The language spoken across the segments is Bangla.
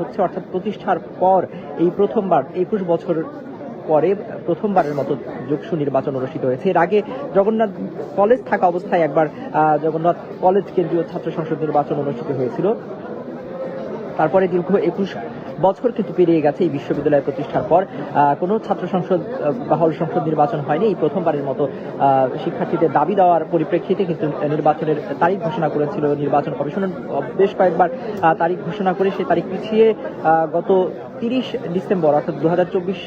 হচ্ছে, অর্থাৎ প্রতিষ্ঠার পর এই প্রথমবার, একুশ বছর পরে প্রথমবারের মতো যোগসু নির্বাচন অনুষ্ঠিত হয়েছে। এর আগে জগন্নাথ কলেজ থাকা অবস্থায় একবার জগন্নাথ কলেজ কেন্দ্রীয় ছাত্র সংসদ নির্বাচন অনুষ্ঠিত হয়েছিল। তারপরে দীর্ঘ একুশ বছর কিন্তু পেরিয়ে গেছে এই বিশ্ববিদ্যালয় প্রতিষ্ঠার পর। কোনো ছাত্র সংসদ বা হল সংসদ নির্বাচন হয়নি। এই প্রথমবারের মতো শিক্ষার্থীদের দাবি দেওয়ার পরিপ্রেক্ষিতে কিন্তু নির্বাচনের তারিখ ঘোষণা করেছিল নির্বাচন কমিশন বেশ কয়েকবার তারিখ ঘোষণা করে সেই তারিখ পিছিয়ে গত তিরিশ ডিসেম্বর, অর্থাৎ দু হাজার চব্বিশ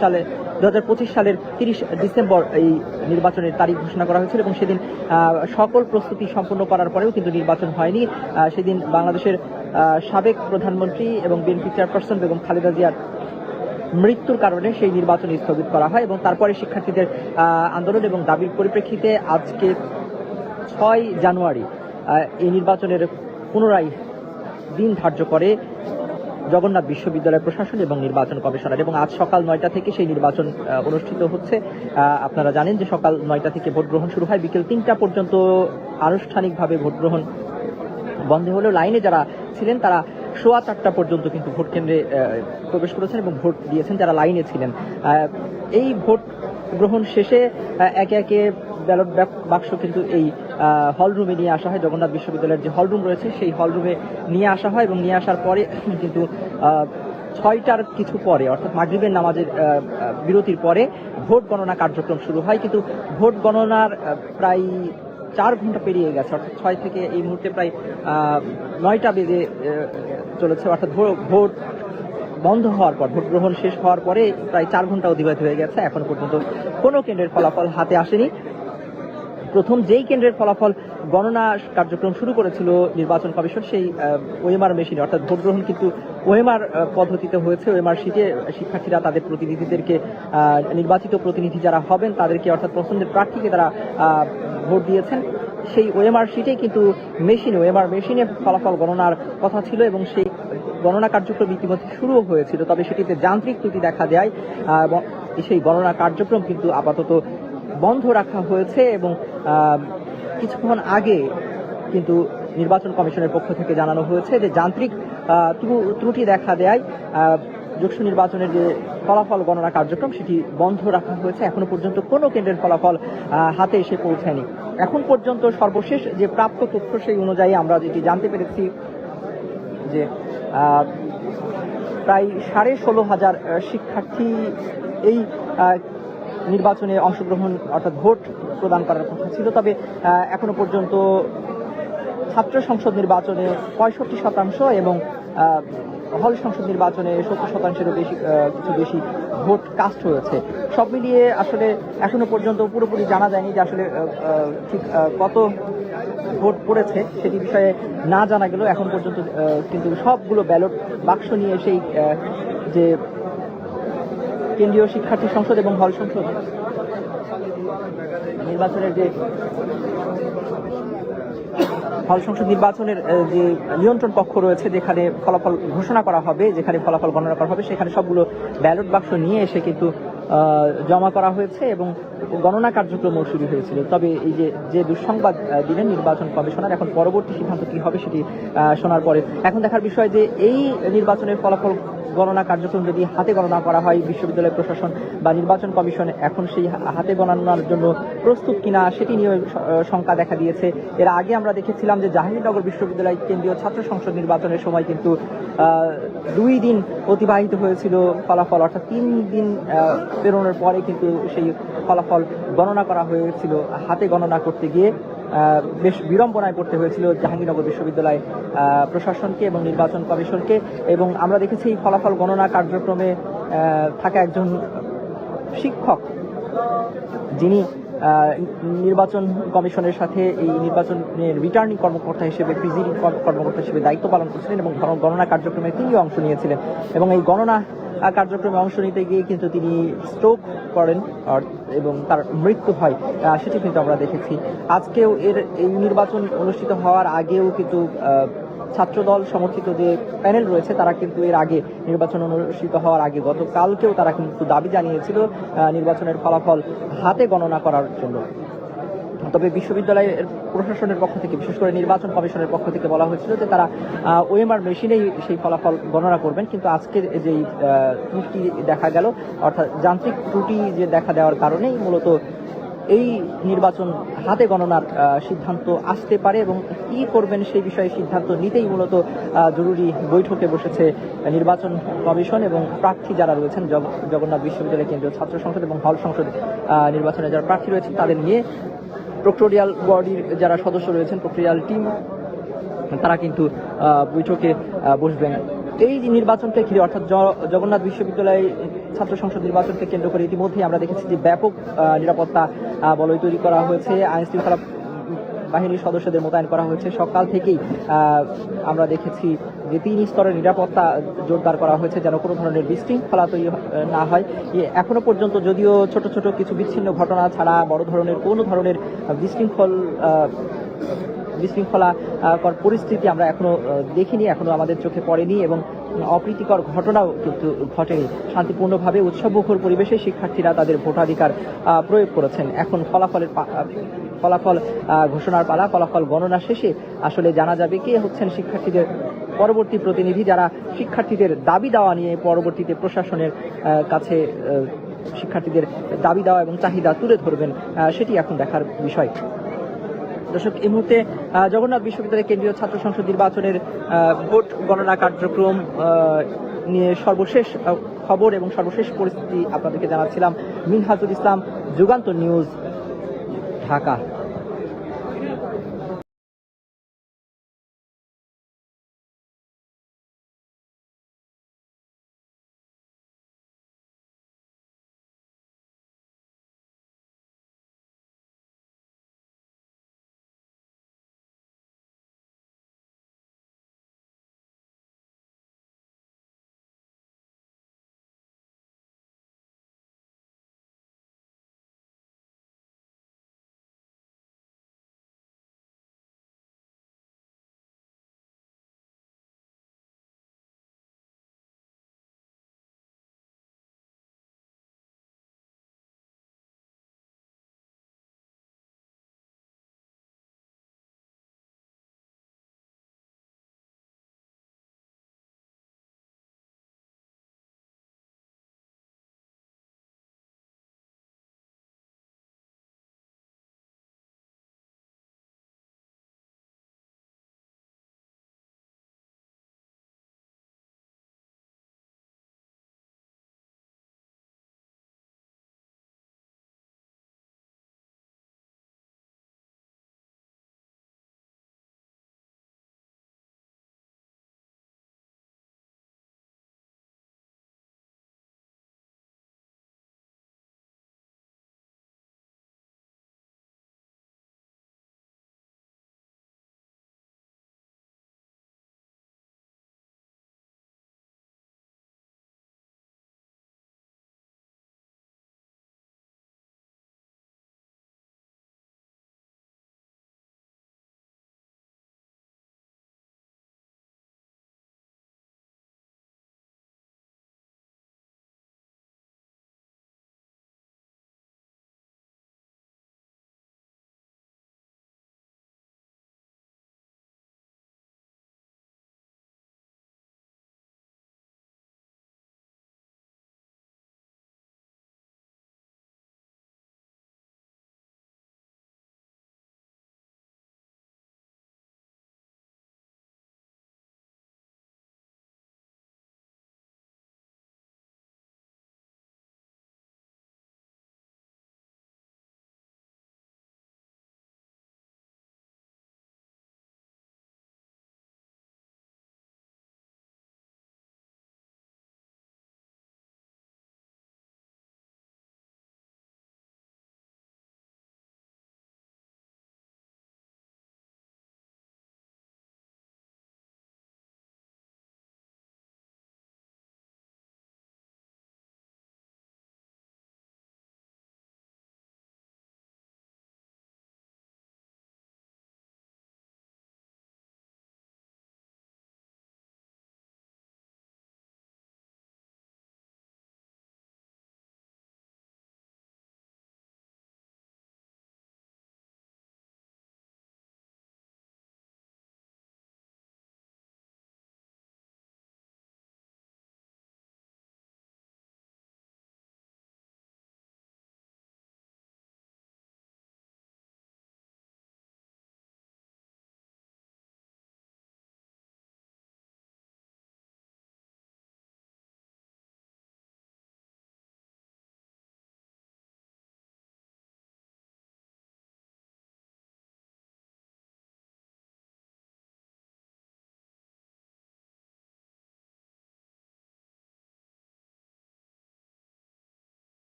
সালে দু হাজার পঁচিশ সালের তিরিশ ডিসেম্বর এই নির্বাচনের তারিখ ঘোষণা করা হয়েছিল এবং সেদিন সকল প্রস্তুতি সম্পন্ন করার পরেও কিন্তু নির্বাচন হয়নি। সেদিন বাংলাদেশের সাবেক প্রধানমন্ত্রী এবং বিএনপি চেয়ারপারসন বেগম খালেদা জিয়ার মৃত্যুর কারণে সেই নির্বাচন স্থগিত করা হয় এবং তারপরে শিক্ষার্থীদের আন্দোলন এবং দাবির পরিপ্রেক্ষিতে আজকে ছয় জানুয়ারি এই নির্বাচনের পুনরায় দিন ধার্য করে জগন্নাথ বিশ্ববিদ্যালয় প্রশাসন এবং নির্বাচন কমিশনার। এবং আজ সকাল নয়টা থেকে সেই নির্বাচন অনুষ্ঠিত হচ্ছে। আপনারা জানেন যে সকাল নয়টা থেকে ভোট গ্রহণ শুরু হয়। বিকেল তিনটা পর্যন্ত আনুষ্ঠানিকভাবে ভোট গ্রহণ বন্ধ হলেও লাইনে যারা ছিলেন, তারা সোয়া চারটা পর্যন্ত কিন্তু ভোট কেন্দ্রে প্রবেশ করেছেন এবং ভোট দিয়েছেন যারা লাইনে ছিলেন। এই ভোট গ্রহণ শেষে একে একে ব্যালট বাক্স কিন্তু এই হল রুমে নিয়ে আসা হয়। জগন্নাথ বিশ্ববিদ্যালয়ের যে হল রুম রয়েছে, সেই হল রুমে নিয়ে আসা হয় এবং নিয়ে আসার পরে, কিন্তু ছয়টার কিছু পরে, অর্থাৎ মাগরিবের নামাজের বিরতির পরে ভোট গণনা কার্যক্রম শুরু হয়। কিন্তু ভোট গণনার প্রায় চার ঘণ্টা পেরিয়ে গেছে, অর্থাৎ ছয় থেকে এই মুহূর্তে প্রায় নয়টা বেজে চলেছে, অর্থাৎ ভোট বন্ধ হওয়ার পর, ভোট গ্রহণ শেষ হওয়ার পরে প্রায় চার ঘণ্টা অতিবাহিত হয়ে গেছে, এখন পর্যন্ত কোনো কেন্দ্রের ফলাফল হাতে আসেনি। প্রথম যেই কেন্দ্রের ফলাফল গণনা কার্যক্রম শুরু করেছিল নির্বাচন কমিশন, সেই ওএমআর মেশিনে, অর্থাৎ ভোট গ্রহণ কিন্তু ওএমআর পদ্ধতিতে হয়েছে, ওএমআর সিটে শিক্ষার্থীরা, তাদের প্রতিনিধিদেরকে নির্বাচিত প্রতিনিধি যারা হবেন, তাদেরকে অর্থাৎ পছন্দের প্রার্থীকে তারা ভোট দিয়েছেন। সেই ওএমআর সিটে কিন্তু মেশিনে ওএমআর মেশিনে ফলাফল গণনার কথা ছিল এবং সেই গণনা কার্যক্রম ইতিমধ্যে শুরুও হয়েছিল। তবে সেটিতে যান্ত্রিক ত্রুটি দেখা দেয় সেই গণনা কার্যক্রম কিন্তু আপাতত বন্ধ রাখা হয়েছে এবং কিছুক্ষণ আগে কিন্তু নির্বাচন কমিশনের পক্ষ থেকে জানানো হয়েছে যে যান্ত্রিক ত্রুটি দেখা দেয়। যোগসু নির্বাচনের যে ফলাফল গণনা কার্যক্রম, সেটি বন্ধ রাখা হয়েছে। এখনও পর্যন্ত কোনো কেন্দ্রের ফলাফল হাতে এসে পৌঁছায়নি এখন পর্যন্ত সর্বশেষ যে প্রাপ্ত তথ্য সেই অনুযায়ী আমরা যেটি জানতে পেরেছি যে প্রায় সাড়ে ষোলো হাজার শিক্ষার্থী এই নির্বাচনে অংশগ্রহণ অর্থাৎ ভোট প্রদান করার কথা ছিল। তবে এখনও পর্যন্ত ছাত্র সংসদ নির্বাচনে পঁয়ষট্টি শতাংশ এবং হল সংসদ নির্বাচনে সত্তর শতাংশেরও বেশি কিছু বেশি ভোট কাস্ট হয়েছে। সব মিলিয়ে আসলে এখনও পর্যন্ত পুরোপুরি জানা যায়নি যে আসলে ঠিক কত ভোট পড়েছে সেটি বিষয়ে না জানা গেলেও এখন পর্যন্ত কিন্তু সবগুলো ব্যালট বাক্স নিয়ে সেই যে কেন্দ্রীয় শিক্ষার্থী সংসদ এবং হল সংসদ নির্বাচনের যে হল সংসদ নির্বাচনের যে নিয়ন্ত্রণ কক্ষ রয়েছে, যেখানে ফলাফল ঘোষণা করা হবে, যেখানে ফলাফল গণনা করা হবে, সেখানে সবগুলো ব্যালট বাক্স নিয়ে এসে কিন্তু জমা করা হয়েছে এবং গণনা কার্যক্রমও শুরু হয়েছিল। তবে এই যে যে দুঃসংবাদ দিলেন নির্বাচন কমিশনার, এখন পরবর্তী সিদ্ধান্ত কি হবে সেটি শোনার পরে। এখন দেখার বিষয় যে এই নির্বাচনের ফলাফল গণনা কার্যক্রম যদি হাতে গণনা করা হয়, বিশ্ববিদ্যালয় প্রশাসন বা নির্বাচন কমিশন এখন সেই হাতে গণনার জন্য প্রস্তুত কিনা সেটি নিয়ে শঙ্কা দেখা দিয়েছে। এর আগে আমরা দেখেছিলাম যে জাহাঙ্গীরনগর বিশ্ববিদ্যালয় কেন্দ্রীয় ছাত্র সংসদ নির্বাচনের সময় কিন্তু দুই দিন অতিবাহিত হয়েছিল ফলাফল, অর্থাৎ তিন দিন পেরোনোর পরে কিন্তু সেই ফলাফল গণনা করা হয়েছিল হাতে গণনা করতে গিয়ে। বেশ বিড়ম্বনায় পড়তে হয়েছিল জাহাঙ্গীরনগর বিশ্ববিদ্যালয় প্রশাসনকে এবং নির্বাচন কমিশনকে এবং আমরা দেখেছি এই ফলাফল গণনা কার্যক্রমে থাকা একজন শিক্ষক যিনি নির্বাচন কমিশনের সাথে এই নির্বাচনের রিটার্নিং কর্মকর্তা হিসেবে প্রিজিডিং কর্মকর্তা হিসেবে দায়িত্ব পালন করছিলেন এবং গণনা কার্যক্রমে তিনিও অংশ নিয়েছিলেন এবং এই গণনা কার্যক্রমে অংশ নিতে গিয়ে কিন্তু তিনি স্ট্রোক করেন এবং তার মৃত্যু হয় সেটি কিন্তু আমরা দেখেছি। আজকেও এর এই নির্বাচন অনুষ্ঠিত হওয়ার আগেও কিন্তু ছাত্রদল সমর্থিত যে প্যানেল রয়েছে, তারা কিন্তু এর আগে নির্বাচন অনুষ্ঠিত হওয়ার আগে গতকালকেও তারা কিন্তু দাবি জানিয়েছিল নির্বাচনের ফলাফল হাতে গণনা করার জন্য। তবে বিশ্ববিদ্যালয়ের প্রশাসনের পক্ষ থেকে, বিশেষ করে নির্বাচন কমিশনের পক্ষ থেকে বলা হয়েছিল যে তারা ওএমআর মেশিনেই সেই ফলাফল গণনা করবেন। কিন্তু আজকের যেই ত্রুটি দেখা গেল, অর্থাৎ যান্ত্রিক ত্রুটি যে দেখা দেওয়ার কারণেই মূলত এই নির্বাচন হাতে গণনার সিদ্ধান্ত আসতে পারে এবং কি করবেন সেই বিষয়ে সিদ্ধান্ত নিতেই মূলত জরুরি বৈঠকে বসেছে নির্বাচন কমিশন এবং প্রার্থী যারা রয়েছেন, জগ- জগন্নাথ বিশ্ববিদ্যালয় কেন্দ্রীয় ছাত্র সংসদ এবং হল সংসদ নির্বাচনে যারা প্রার্থী রয়েছেন, তাদের নিয়ে প্রক্টোরিয়াল বডির যারা সদস্য রয়েছেন, প্রক্টোরিয়াল টিম, তারা কিন্তু বৈঠকে বসবেন। এই নির্বাচনকে ঘিরে অর্থাৎ জগন্নাথ বিশ্ববিদ্যালয় ছাত্র সংসদ নির্বাচনকে কেন্দ্র করে ইতিমধ্যেই আমরা দেখেছি যে ব্যাপক নিরাপত্তা বলয় তৈরি করা হয়েছে আইন শৃঙ্খলা বাহিনীর সদস্যদের মোতায়েন করা হয়েছে। সকাল থেকেই আমরা দেখেছি যে তিন স্তরের নিরাপত্তা জোরদার করা হয়েছে যেন কোনো ধরনের বিশৃঙ্খলা তৈরি না হয়। এখনও পর্যন্ত যদিও ছোট ছোট কিছু বিচ্ছিন্ন ঘটনা ছাড়া বড় ধরনের, কোনো ধরনের বিশৃঙ্খল বিশৃঙ্খলা পরিস্থিতি আমরা এখনও দেখিনি, এখনও আমাদের চোখে পড়েনি এবং অপ্রীতিকর ঘটনাও কিন্তু ঘটেনি শান্তিপূর্ণভাবে উৎসবমুখর পরিবেশে শিক্ষার্থীরা তাদের ভোটাধিকার প্রয়োগ করেছেন। এখন ফলাফলের ফলাফল ঘোষণার পালা, ফলাফল গণনা শেষে আসলে জানা যাবে কে হচ্ছেন শিক্ষার্থীদের পরবর্তী প্রতিনিধি যারা শিক্ষার্থীদের দাবি দেওয়া নিয়ে পরবর্তীতে প্রশাসনের কাছে শিক্ষার্থীদের দাবি দেওয়া এবং চাহিদা তুলে ধরবেন সেটি এখন দেখার বিষয়। দর্শক, এই মুহূর্তে জগন্নাথ বিশ্ববিদ্যালয়ের কেন্দ্রীয় ছাত্র সংসদ নির্বাচনের ভোট গণনা কার্যক্রম নিয়ে সর্বশেষ খবর এবং সর্বশেষ পরিস্থিতি আপনাদেরকে জানাচ্ছিলাম। মিনহাজুল ইসলাম, যুগান্ত নিউজ, ঢাকা।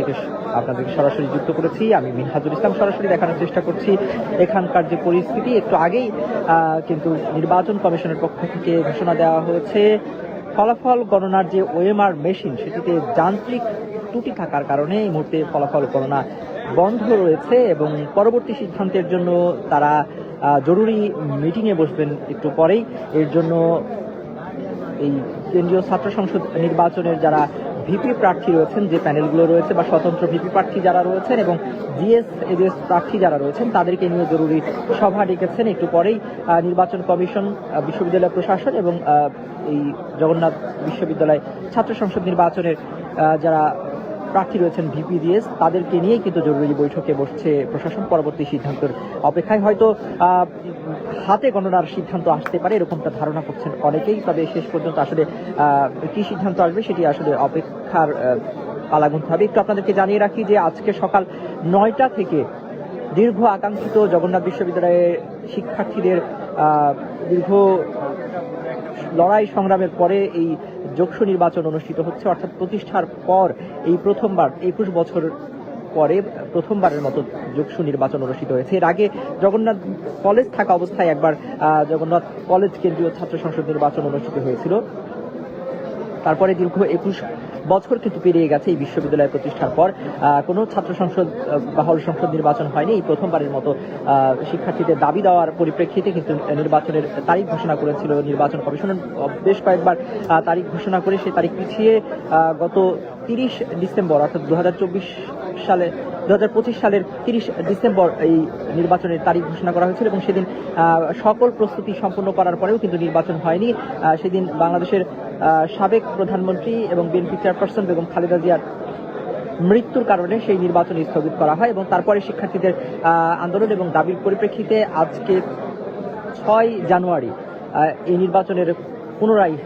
থেকে আপনাদেরকে সরাসরি যুক্ত করেছি। আমি মিনহাজুল ইসলাম সরাসরি দেখানোর চেষ্টা করছি। এখানকার যে পরিস্থিতি, একটু আগেই কিন্তু নির্বাচন কমিশনের পক্ষ থেকে ঘোষণা দেওয়া হয়েছে, ফলাফল গণনার যে ওএমআর মেশিন সেটিতে যান্ত্রিক ত্রুটি থাকার কারণে এই মুহূর্তে ফলাফল গণনা বন্ধ রয়েছে এবং পরবর্তী সিদ্ধান্তের জন্য তারা জরুরি মিটিংয়ে বসবেন একটু পরেই। এর জন্য এই কেন্দ্রীয় ছাত্র সংসদ নির্বাচনের যারা ভিপি প্রার্থী রয়েছেন যে প্যানেলগুলো রয়েছে বা স্বতন্ত্র ভিপি প্রার্থী যারা রয়েছেন এবং জিএস, এজেস প্রার্থী যারা রয়েছেন, তাদেরকে নিয়ে জরুরি সভা ডেকেছেন। একটু পরেই নির্বাচন কমিশন বিশ্ববিদ্যালয় প্রশাসন এবং এই জগন্নাথ বিশ্ববিদ্যালয় ছাত্র সংসদ নির্বাচনের যারা প্রার্থী রয়েছেন ভিপিডিএস তাদেরকে নিয়েই কিন্তু জরুরি বৈঠকে বসছে প্রশাসন। পরবর্তী সিদ্ধান্তের অপেক্ষায় হয়তো হাতে গণনার সিদ্ধান্ত আসতে পারে, এরকমটা ধারণা করছেন অনেকেই। তবে শেষ পর্যন্ত আসলে কি সিদ্ধান্ত আসবে সেটি আসলে অপেক্ষার পালা গুনতে হবে একটু আপনাদেরকে জানিয়ে রাখি যে আজকে সকাল নয়টা থেকে দীর্ঘ আকাঙ্ক্ষিত জগন্নাথ বিশ্ববিদ্যালয়ের শিক্ষার্থীদের দীর্ঘ লড়াই সংগ্রামের পরে এই যোগসু নির্বাচন অনুষ্ঠিত হচ্ছে, অর্থাৎ প্রতিষ্ঠার পর এই প্রথমবার, একুশ বছর পরে প্রথমবারের মতো যোগসু নির্বাচন অনুষ্ঠিত হয়েছে। এর আগে জগন্নাথ কলেজ থাকা অবস্থায় একবার জগন্নাথ কলেজ কেন্দ্রীয় ছাত্র সংসদ নির্বাচন অনুষ্ঠিত হয়েছিল। তারপরে দীর্ঘ একুশ বছর কিন্তু পেরিয়ে গেছে এই বিশ্ববিদ্যালয় প্রতিষ্ঠার পর। কোনো ছাত্র সংসদ বা হল সংসদ নির্বাচন হয়নি। এই প্রথমবারের মতো শিক্ষার্থীদের দাবি দেওয়ার পরিপ্রেক্ষিতে কিন্তু নির্বাচনের তারিখ ঘোষণা করেছিল নির্বাচন কমিশন। বেশ কয়েকবার তারিখ ঘোষণা করে সেই তারিখ পিছিয়ে গত তিরিশ ডিসেম্বর, অর্থাৎ দু হাজার চব্বিশ সালে দু হাজার পঁচিশ সালের তিরিশ ডিসেম্বর এই নির্বাচনের তারিখ ঘোষণা করা হয়েছিল এবং সেদিন সকল প্রস্তুতি সম্পন্ন করার পরেও কিন্তু নির্বাচন হয়নি। সেদিন বাংলাদেশের সাবেক প্রধানমন্ত্রী এবং বিএনপি চেয়ারপারসন বেগম খালেদা জিয়ার মৃত্যুর কারণে সেই নির্বাচন স্থগিত করা হয় এবং তারপরে শিক্ষার্থীদের আন্দোলন এবং দাবির পরিপ্রেক্ষিতে আজকে ছয় জানুয়ারি এই নির্বাচনের পুনরায়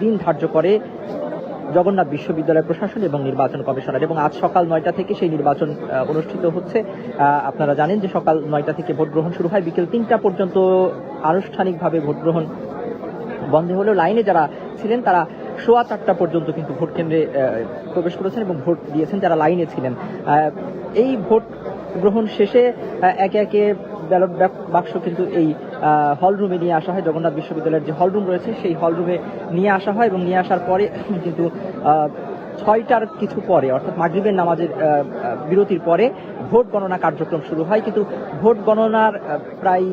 দিন ধার্য করে জগন্নাথ বিশ্ববিদ্যালয় প্রশাসন এবং নির্বাচন কমিশনার। এবং আজ সকাল নয়টা থেকে সেই নির্বাচন অনুষ্ঠিত হচ্ছে। আপনারা জানেন যে সকাল নয়টা থেকে ভোট গ্রহণ শুরু হয়। বিকেল তিনটা পর্যন্ত আনুষ্ঠানিকভাবে ভোট গ্রহণ বন্ধ হলেও লাইনে যারা ছিলেন, তারা সোয়া চারটা পর্যন্ত কিন্তু ভোট কেন্দ্রে প্রবেশ করেছেন এবং ভোট দিয়েছেন যারা লাইনে ছিলেন। এই ভোট গ্রহণ শেষে একে একে ব্যালট বাক্স কিন্তু এই হল রুমে নিয়ে আসা হয়। জগন্নাথ বিশ্ববিদ্যালয়ের যে হল রুম রয়েছে, সেই হল রুমে নিয়ে আসা হয় এবং নিয়ে আসার পরে কিন্তু ছয়টার কিছু পরে, অর্থাৎ মাগরিবের নামাজের বিরতির পরে ভোট গণনা কার্যক্রম শুরু হয়। কিন্তু ভোট গণনার প্রায়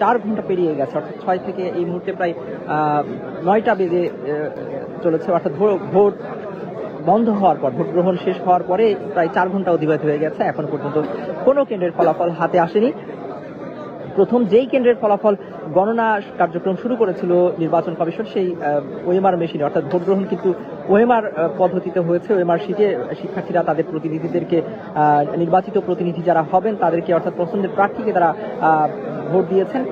চার ঘণ্টা পেরিয়ে গেছে, অর্থাৎ ছয় থেকে এই মুহূর্তে প্রায় নয়টা বেজে চলেছে, অর্থাৎ ভোট বন্ধ হওয়ার পর, ভোট গ্রহণ শেষ হওয়ার পরে প্রায় চার ঘণ্টা অতিবাহিত হয়ে গেছে, এখন পর্যন্ত কোনো কেন্দ্রের ফলাফল হাতে আসেনি। প্রথম যেই কেন্দ্রের ফলাফল গণনা কার্যক্রম শুরু করেছিল নির্বাচন কমিশন, সেই ওএমআর মেশিনে, অর্থাৎ ভোট গ্রহণ কিন্তু ওএমআর পদ্ধতিতে হয়েছে, ওএমআর সিটে শিক্ষার্থীরা তাদের প্রতিনিধিদেরকে নির্বাচিত প্রতিনিধি যারা হবেন তাদেরকে, অর্থাৎ পছন্দের প্রার্থীকে তারা ভোট দিয়েছেন।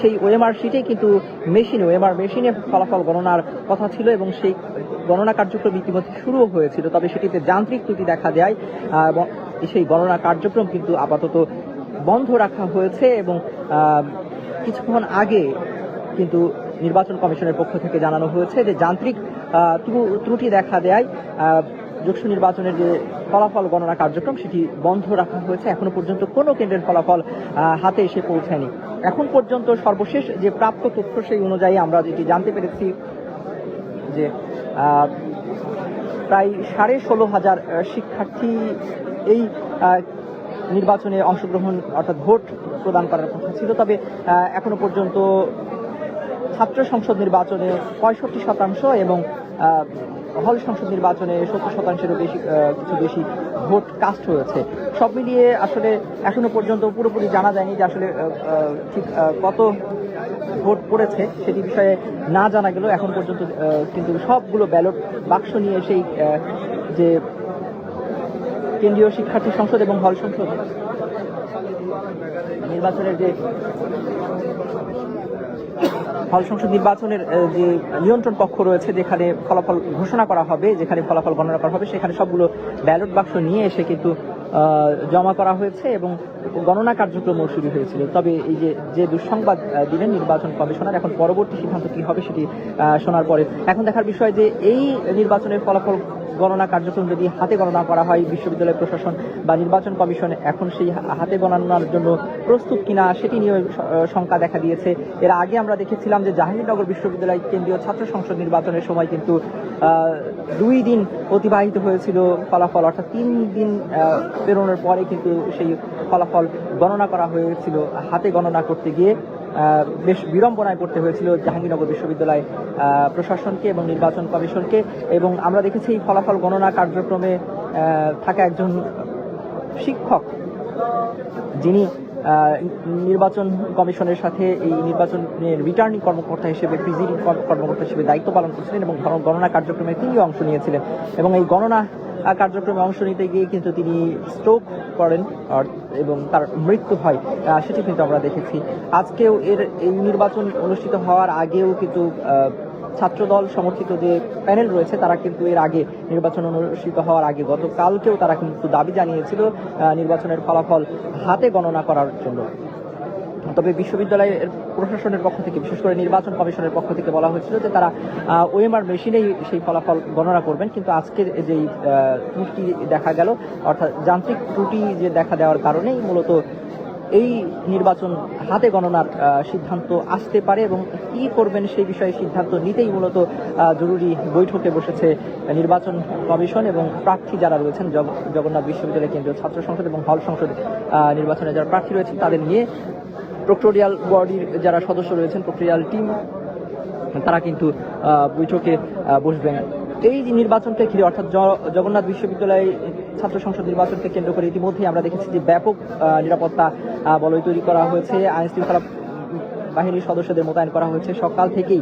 সেই ওএমআর সিটে কিন্তু মেশিনে, ওএমআর মেশিনে ফলাফল গণনার কথা ছিল এবং সেই গণনা কার্যক্রম ইতিমধ্যে শুরুও হয়েছিল। তবে সেটিতে যান্ত্রিক ত্রুটি দেখা দেয় এবং সেই গণনা কার্যক্রম কিন্তু আপাতত বন্ধ রাখা হয়েছে এবং কিছুক্ষণ আগে কিন্তু নির্বাচন কমিশনের পক্ষ থেকে জানানো হয়েছে যে যান্ত্রিক ত্রু- ত্রুটি দেখা দেয় যোগসু নির্বাচনের যে ফলাফল গণনা কার্যক্রম, সেটি বন্ধ রাখা হয়েছে। এখনও পর্যন্ত কোনো কেন্দ্রের ফলাফল হাতে এসে পৌঁছায়নি। এখন পর্যন্ত সর্বশেষ যে প্রাপ্ত তথ্য সেই অনুযায়ী আমরা যেটি জানতে পেরেছি যে প্রায় সাড়ে ষোলো হাজার শিক্ষার্থী এই নির্বাচনে অংশগ্রহণ অর্থাৎ ভোট প্রদান করার কথা ছিল। তবে এখনও পর্যন্ত ছাত্র সংসদ নির্বাচনে পঁয়ষট্টি শতাংশ এবং হল সংসদ নির্বাচনে সত্তর শতাংশেরও বেশি কিছু বেশি ভোট কাস্ট হয়েছে। সব মিলিয়ে আসলে এখনও পর্যন্ত পুরোপুরি জানা যায়নি যে আসলে ঠিক কত ভোট পড়েছে সেটি বিষয়ে না জানা গেল এখন পর্যন্ত কিন্তু সবগুলো ব্যালট বাক্স নিয়ে সেই যে কেন্দ্রীয় শিক্ষার্থী সংসদ এবং হল সংসদ নির্বাচনের যে হল সংসদ নির্বাচনের যে নিয়ন্ত্রণ কক্ষ রয়েছে, যেখানে ফলাফল ঘোষণা করা হবে, যেখানে ফলাফল গণনা করা হবে, সেখানে সবগুলো ব্যালট বাক্স নিয়ে এসে কিন্তু জমা করা হয়েছে এবং গণনা কার্যক্রমও শুরু হয়েছিল। তবে এই যে যে দুঃসংবাদ দিলেন নির্বাচন কমিশনার, এখন পরবর্তী সিদ্ধান্ত কি হবে সেটি শোনার পরে। এখন দেখার বিষয় যে, এই নির্বাচনের ফলাফল গণনা কার্যক্রম যদি হাতে গণনা করা হয়, বিশ্ববিদ্যালয় প্রশাসন বা নির্বাচন কমিশন এখন সেই হাতে গণনার জন্য প্রস্তুত কিনা সেটি নিয়ে শঙ্কা দেখা দিয়েছে। এর আগে আমরা দেখেছিলাম যে, জাহাঙ্গীরনগর বিশ্ববিদ্যালয় কেন্দ্রীয় ছাত্র সংসদ নির্বাচনের সময় কিন্তু দুই দিন অতিবাহিত হয়েছিল ফলাফল, অর্থাৎ তিন দিন পেরোনোর পরে কিন্তু সেই ফলাফল গণনা করা হয়েছিল, হাতে গণনা করতে গিয়ে বেশ বিড়ম্বনায় পড়তে হয়েছিল জাহাঙ্গীরনগর বিশ্ববিদ্যালয় প্রশাসনকে এবং নির্বাচন কমিশনকে এবং আমরা দেখেছি এই ফলাফল গণনা কার্যক্রমে থাকা একজন শিক্ষক যিনি নির্বাচন কমিশনের সাথে এই নির্বাচনের রিটার্নিং কর্মকর্তা হিসেবে প্রিজিডিং কর্মকর্তা হিসেবে দায়িত্ব পালন করছিলেন এবং গণ- গণনা কার্যক্রমে তিনি অংশ নিয়েছিলেন এবং এই গণনা কার্যক্রমে অংশ নিতে গিয়ে কিন্তু তিনি স্ট্রোক করেন এবং তার মৃত্যু হয় সেটি কিন্তু আমরা দেখেছি। আজকেও এর এই নির্বাচন অনুষ্ঠিত হওয়ার আগেও কিন্তু ছাত্রদল সমর্থিত যে প্যানেল রয়েছে, তারা কিন্তু এর আগে নির্বাচন অনুষ্ঠিত হওয়ার আগে গতকালকেও তারা কিন্তু দাবি জানিয়েছিল নির্বাচনের ফলাফল হাতে গণনা করার জন্য। তবে বিশ্ববিদ্যালয়ের প্রশাসনের পক্ষ থেকে, বিশেষ করে নির্বাচন কমিশনের পক্ষ থেকে বলা হয়েছিল যে তারা ওএমআর মেশিনেই সেই ফলাফল গণনা করবেন। কিন্তু আজকের যেই ত্রুটি দেখা গেল, অর্থাৎ যান্ত্রিক ত্রুটি যে দেখা দেওয়ার কারণেই মূলত এই নির্বাচন হাতে গণনার সিদ্ধান্ত আসতে পারে এবং কি করবেন সেই বিষয়ে সিদ্ধান্ত নিতেই মূলত জরুরি বৈঠকে বসেছে নির্বাচন কমিশন এবং প্রার্থী যারা রয়েছেন, জগ- জগন্নাথ বিশ্ববিদ্যালয় কেন্দ্রীয় ছাত্র সংসদ এবং হল সংসদ নির্বাচনে যারা প্রার্থী রয়েছেন, তাদের নিয়ে প্রক্টোরিয়াল বডির যারা সদস্য রয়েছেন, প্রক্টোরিয়াল টিম, তারা কিন্তু বৈঠকে বসবেন। এই নির্বাচনকে ঘিরে অর্থাৎ জগন্নাথ বিশ্ববিদ্যালয় ছাত্র সংসদ নির্বাচনকে কেন্দ্র করে ইতিমধ্যেই আমরা দেখেছি যে ব্যাপক নিরাপত্তা বলয় তৈরি করা হয়েছে। আইন শৃঙ্খলা বাহিনীর সদস্যদের মোতায়েন করা হয়েছে। সকাল থেকেই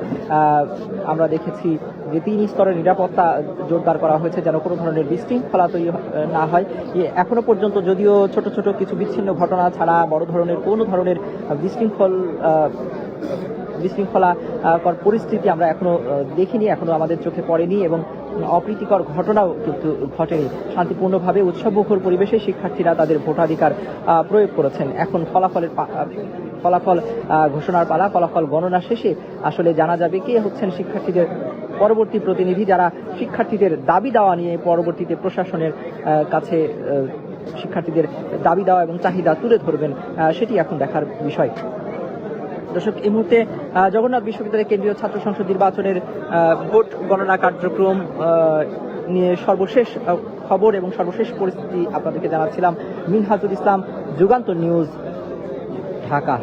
আমরা দেখেছি যে তিন স্তরের নিরাপত্তা জোরদার করা হয়েছে যেন কোনো ধরনের বিশৃঙ্খলা তৈরি না হয়। এখনও পর্যন্ত যদিও ছোট ছোট কিছু বিচ্ছিন্ন ঘটনা ছাড়া বড় ধরনের, কোনো ধরনের বিশৃঙ্খল বিশৃঙ্খলা পরিস্থিতি আমরা এখনও দেখিনি, এখনও আমাদের চোখে পড়েনি এবং অপ্রীতিকর ঘটনাও কিন্তু ঘটেনি। শান্তিপূর্ণভাবে উৎসবমুখর পরিবেশে শিক্ষার্থীরা তাদের ভোটাধিকার প্রয়োগ করেছেন। এখন ফলাফলের ফলাফল ঘোষণার পালা, ফলাফল গণনা শেষে আসলে জানা যাবে কে হচ্ছেন শিক্ষার্থীদের পরবর্তী প্রতিনিধি যারা শিক্ষার্থীদের দাবি দেওয়া নিয়ে পরবর্তীতে প্রশাসনের কাছে শিক্ষার্থীদের দাবি দেওয়া এবং চাহিদা তুলে ধরবেন সেটি এখন দেখার বিষয়। দর্শক, এই মুহূর্তে জগন্নাথ বিশ্ববিদ্যালয় কেন্দ্রীয় ছাত্র সংসদ নির্বাচনের ভোট গণনা কার্যক্রম নিয়ে সর্বশেষ খবর এবং সর্বশেষ পরিস্থিতি আপনাদেরকে জানাচ্ছিলাম। মিনহাজুল ইসলাম যুগান্ত নিউজ ঢাকা